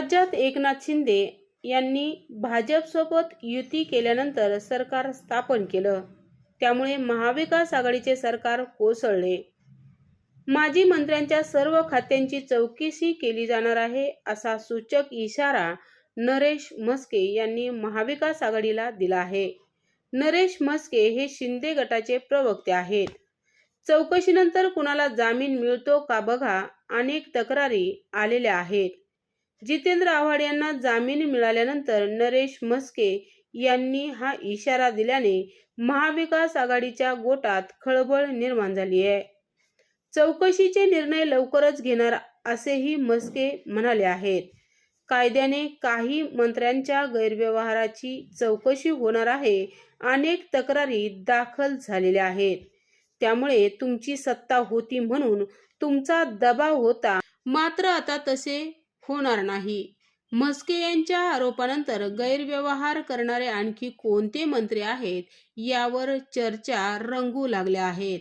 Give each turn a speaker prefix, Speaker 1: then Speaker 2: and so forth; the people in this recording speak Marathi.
Speaker 1: राज्यात एकनाथ शिंदे यांनी भाजपसोबत युती केल्यानंतर सरकार स्थापन केलं. त्यामुळे महाविकास आघाडीचे सरकार कोसळले. माजी मंत्र्यांच्या सर्व खात्यांची चौकशी केली जाणार आहे असा सूचक इशारा नरेश म्हस्के यांनी महाविकास आघाडीला दिला आहे. नरेश म्हस्के हे शिंदे गटाचे प्रवक्ते आहेत. चौकशीनंतर कुणाला जामीन मिळतो का बघा अनेक तक्रारी आलेल्या आहेत. जितेंद्र आव्हाड यांना जामीन मिळाल्यानंतर नरेश म्हस्के यांनी हा इशारा दिल्याने महाविकास आघाडीच्या गोटात खळबळ निर्माण झाली आहे. चौकशीचे निर्णय लवकरच घेणार असेही मस्के म्हणाले आहेत. कायद्याने काही मंत्र्यांच्या गैरव्यवहाराची चौकशी होणार आहे. अनेक तक्रारी दाखल झालेल्या आहेत. त्यामुळे तुमची सत्ता होती म्हणून तुमचा दबाव होता. मात्र आता तसे होणार नाही. म्हस्के यांच्या आरोपानंतर गैरव्यवहार करणारे आणखी कोणते मंत्री आहेत? यावर चर्चा रंगू लागल्या आहेत.